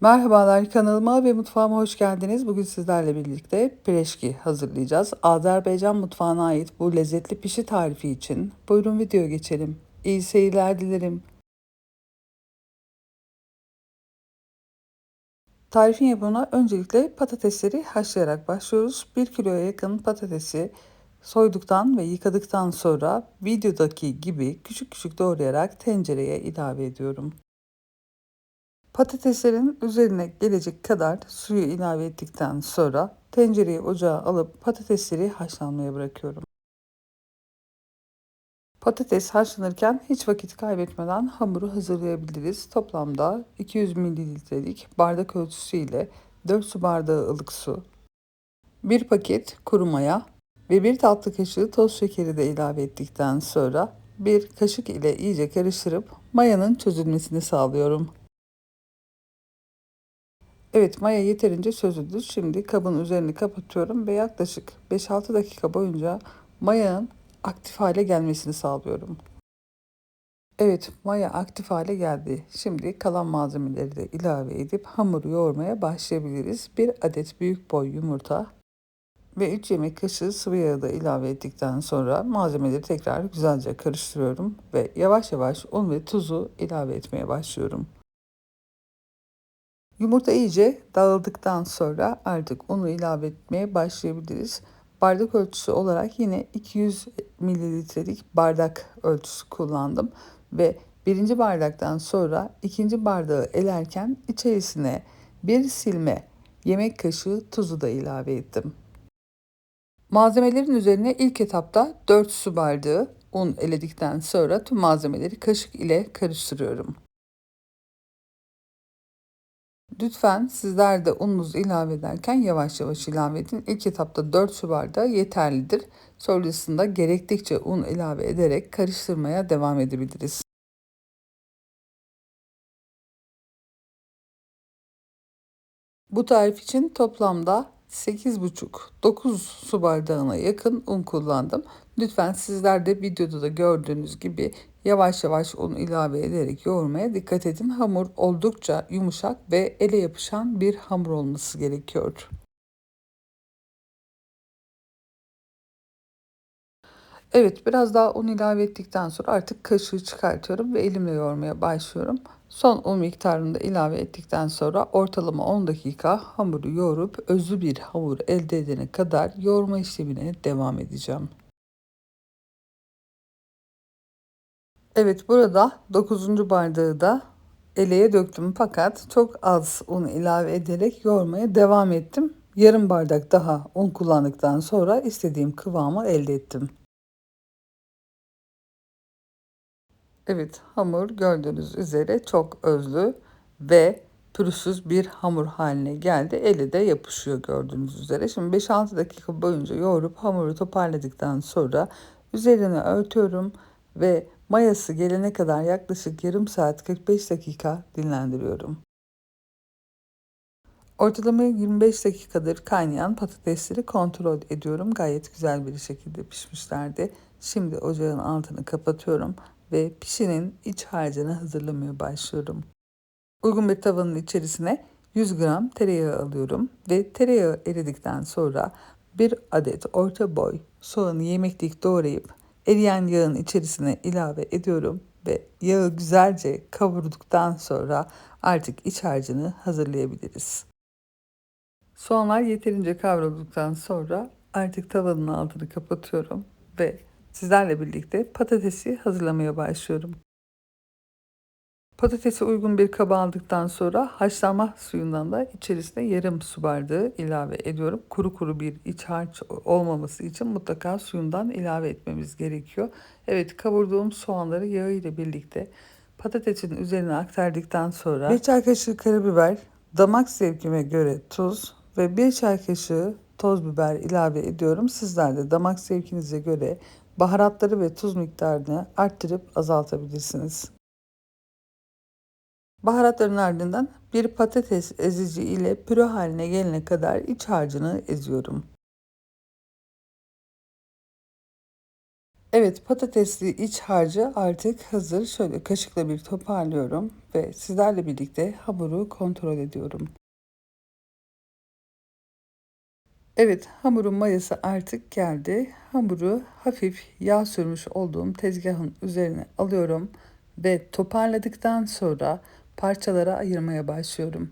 Merhabalar kanalıma ve mutfağıma hoş geldiniz. Bugün sizlerle birlikte pireşki hazırlayacağız. Azerbaycan mutfağına ait bu lezzetli pişi tarifi için buyurun videoya geçelim. İyi seyirler dilerim. Tarifin yapımına öncelikle patatesleri haşlayarak başlıyoruz. 1 kiloya yakın patatesi soyduktan ve yıkadıktan sonra videodaki gibi küçük küçük doğrayarak tencereye ilave ediyorum. Patateslerin üzerine gelecek kadar suyu ilave ettikten sonra tencereyi ocağa alıp patatesleri haşlanmaya bırakıyorum. Patates haşlanırken hiç vakit kaybetmeden hamuru hazırlayabiliriz. Toplamda 200 mililitrelik bardak ölçüsü ile 4 su bardağı ılık su, 1 paket kuru maya ve 1 tatlı kaşığı toz şekeri de ilave ettikten sonra bir kaşık ile iyice karıştırıp mayanın çözülmesini sağlıyorum. Evet maya yeterince çözüldü. Şimdi kabın üzerini kapatıyorum ve yaklaşık 5-6 dakika boyunca mayanın aktif hale gelmesini sağlıyorum. Evet maya aktif hale geldi. Şimdi kalan malzemeleri de ilave edip hamuru yoğurmaya başlayabiliriz. 1 adet büyük boy yumurta ve 3 yemek kaşığı sıvı yağı da ilave ettikten sonra malzemeleri tekrar güzelce karıştırıyorum ve yavaş yavaş un ve tuzu ilave etmeye başlıyorum. Yumurta iyice dağıldıktan sonra artık unu ilave etmeye başlayabiliriz. Bardak ölçüsü olarak yine 200 mililitrelik bardak ölçüsü kullandım ve birinci bardaktan sonra ikinci bardağı elerken içerisine bir silme yemek kaşığı tuzu da ilave ettim. Malzemelerin üzerine ilk etapta 4 su bardağı un eledikten sonra tüm malzemeleri kaşık ile karıştırıyorum. Lütfen sizler de ununuzu ilave ederken yavaş yavaş ilave edin. İlk etapta 4 su bardağı yeterlidir. Sonrasında gerektikçe un ilave ederek karıştırmaya devam edebiliriz. Bu tarif için toplamda 8,5-9 su bardağına yakın un kullandım. Lütfen sizler de videoda da gördüğünüz gibi yavaş yavaş un ilave ederek yoğurmaya dikkat edin. Hamur oldukça yumuşak ve ele yapışan bir hamur olması gerekiyor. Evet biraz daha un ilave ettikten sonra artık kaşığı çıkartıyorum ve elimle yoğurmaya başlıyorum. Son un miktarını da ilave ettikten sonra ortalama 10 dakika hamuru yoğurup özlü bir hamur elde edene kadar yoğurma işlemine devam edeceğim. Evet burada 9. bardağı da eleye döktüm fakat çok az un ilave ederek yoğurmaya devam ettim. Yarım bardak daha un kullandıktan sonra istediğim kıvamı elde ettim. Evet hamur gördüğünüz üzere çok özlü ve pürüzsüz bir hamur haline geldi. Eli de yapışıyor gördüğünüz üzere. Şimdi 5-6 dakika boyunca yoğurup hamuru toparladıktan sonra üzerine örtüyorum ve mayası gelene kadar yaklaşık yarım saat 45 dakika dinlendiriyorum. Ortalama 25 dakikadır kaynayan patatesleri kontrol ediyorum. Gayet güzel bir şekilde pişmişlerdi. Şimdi ocağın altını kapatıyorum ve pişinin iç harcını hazırlamaya başlıyorum. Uygun bir tavanın içerisine 100 gram tereyağı alıyorum ve tereyağı eridikten sonra bir adet orta boy soğanı yemeklik doğrayıp eriyen yağın içerisine ilave ediyorum ve yağı güzelce kavurduktan sonra artık iç harcını hazırlayabiliriz. Soğanlar yeterince kavrulduktan sonra artık tavanın altını kapatıyorum ve Sizlerle birlikte patatesi hazırlamaya başlıyorum. Patatesi uygun bir kaba aldıktan sonra haşlama suyundan da içerisine yarım su bardağı ilave ediyorum. Kuru kuru bir iç harç olmaması için mutlaka suyundan ilave etmemiz gerekiyor. Evet kavurduğum soğanları yağı ile birlikte patatesin üzerine aktardıktan sonra bir çay kaşığı karabiber, damak zevkime göre tuz ve bir çay kaşığı toz biber ilave ediyorum. Sizler de damak zevkinize göre Baharatları ve tuz miktarını arttırıp azaltabilirsiniz. Baharatların ardından bir patates ezici ile püre haline gelene kadar iç harcını eziyorum. Evet patatesli iç harcı artık hazır. Şöyle kaşıkla bir toparlıyorum ve sizlerle birlikte hamuru kontrol ediyorum. Evet hamurun mayası artık geldi. Hamuru hafif yağ sürmüş olduğum tezgahın üzerine alıyorum ve toparladıktan sonra parçalara ayırmaya başlıyorum.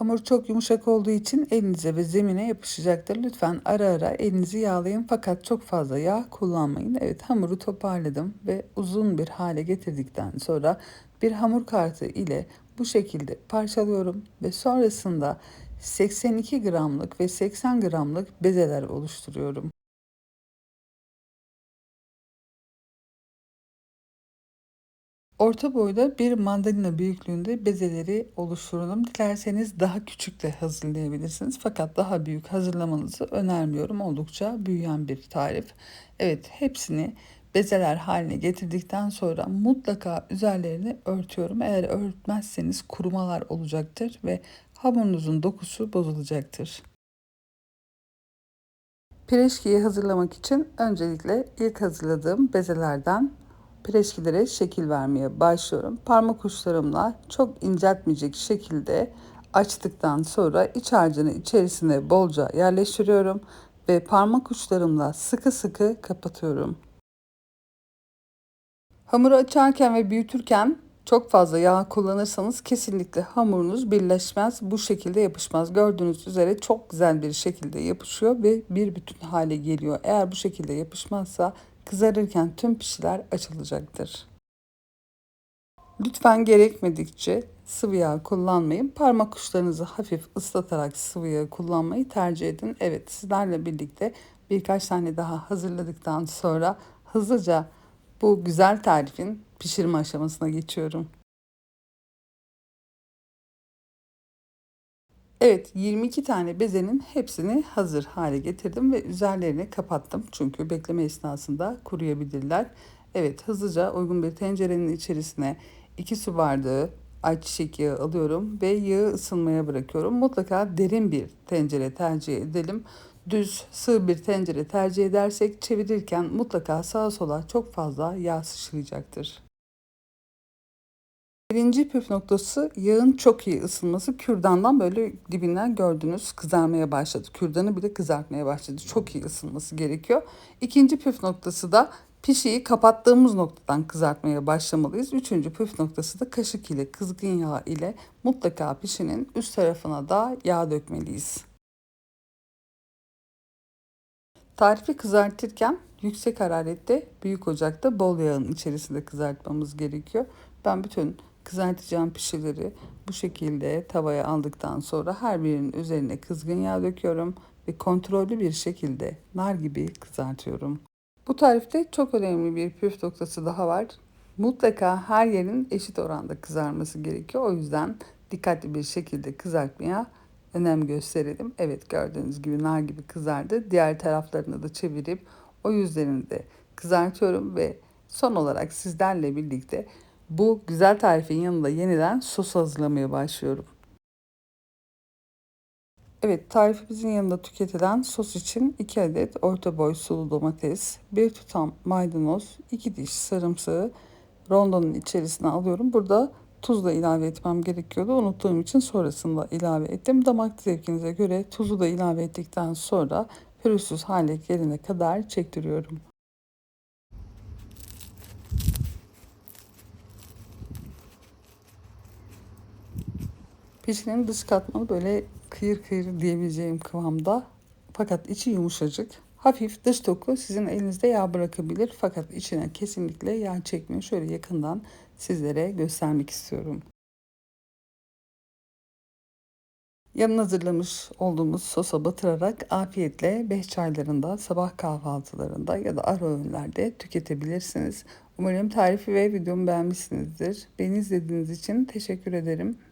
Hamur çok yumuşak olduğu için elinize ve zemine yapışacaktır. Lütfen ara ara elinizi yağlayın fakat çok fazla yağ kullanmayın. Evet hamuru toparladım ve uzun bir hale getirdikten sonra bir hamur kartı ile bu şekilde parçalıyorum ve sonrasında 82 gramlık ve 80 gramlık bezeler oluşturuyorum. Orta boyda bir mandalina büyüklüğünde bezeleri oluşturalım. Dilerseniz daha küçük de hazırlayabilirsiniz. Fakat daha büyük hazırlamanızı önermiyorum. Oldukça büyüyen bir tarif. Evet hepsini bezeler haline getirdikten sonra mutlaka üzerlerini örtüyorum. Eğer örtmezseniz kurumalar olacaktır ve hamurunuzun dokusu bozulacaktır. Pireşkiyi hazırlamak için öncelikle ilk hazırladığım bezelerden preşkilere şekil vermeye başlıyorum. Parmak uçlarımla çok inceltmeyecek şekilde açtıktan sonra iç harcını içerisine bolca yerleştiriyorum ve parmak uçlarımla sıkı sıkı kapatıyorum. Hamuru açarken ve büyütürken çok fazla yağ kullanırsanız kesinlikle hamurunuz birleşmez. Bu şekilde yapışmaz. Gördüğünüz üzere çok güzel bir şekilde yapışıyor ve bir bütün hale geliyor. Eğer bu şekilde yapışmazsa Kızarırken tüm pişiler açılacaktır. Lütfen gerekmedikçe sıvı yağ kullanmayın. Parmak uçlarınızı hafif ıslatarak sıvı yağ kullanmayı tercih edin. Evet sizlerle birlikte birkaç tane daha hazırladıktan sonra hızlıca bu güzel tarifin pişirme aşamasına geçiyorum. Evet 22 tane bezenin hepsini hazır hale getirdim ve üzerlerini kapattım. Çünkü bekleme esnasında kuruyabilirler. Evet hızlıca uygun bir tencerenin içerisine 2 su bardağı ayçiçek yağı alıyorum ve yağı ısınmaya bırakıyorum. Mutlaka derin bir tencere tercih edelim. Düz, sığ bir tencere tercih edersek çevirirken mutlaka sağa sola çok fazla yağ sıçrayacaktır. Birinci püf noktası yağın çok iyi ısınması. Kürdandan böyle dibinden gördüğünüz kızarmaya başladı. Kürdanı bile kızartmaya başladı. Çok iyi ısınması gerekiyor. İkinci püf noktası da pişiyi kapattığımız noktadan kızartmaya başlamalıyız. Üçüncü püf noktası da kaşık ile kızgın yağ ile mutlaka pişinin üst tarafına da yağ dökmeliyiz. Tarifi kızartırken yüksek hararette büyük ocakta bol yağın içerisinde kızartmamız gerekiyor. Ben bütün Kızartacağım pişileri bu şekilde tavaya aldıktan sonra her birinin üzerine kızgın yağ döküyorum ve kontrollü bir şekilde nar gibi kızartıyorum. Bu tarifte çok önemli bir püf noktası daha var. Mutlaka her yerin eşit oranda kızarması gerekiyor. O yüzden dikkatli bir şekilde kızartmaya önem gösterelim. Evet gördüğünüz gibi nar gibi kızardı. Diğer taraflarını da çevirip o yüzlerini de kızartıyorum ve son olarak sizlerle birlikte bu güzel tarifin yanında yeniden sos hazırlamaya başlıyorum. Evet tarifimizin yanında tüketilen sos için 2 adet orta boy sulu domates, 1 tutam maydanoz, 2 diş sarımsağı rondonun içerisine alıyorum. Burada tuz da ilave etmem gerekiyordu. Unuttuğum için sonrasında ilave ettim. Damak zevkinize göre tuzu da ilave ettikten sonra pürüzsüz hale gelene kadar çektiriyorum. Pişinin dış katmanı böyle kıyır kıyır diyebileceğim kıvamda. Fakat içi yumuşacık. Hafif dış doku sizin elinizde yağ bırakabilir. Fakat içine kesinlikle yağ çekmiyor. Şöyle yakından sizlere göstermek istiyorum. Yanına hazırlamış olduğumuz sosa batırarak afiyetle 5 çaylarında, sabah kahvaltılarında ya da ara öğünlerde tüketebilirsiniz. Umarım tarifi ve videomu beğenmişsinizdir. Beni izlediğiniz için teşekkür ederim.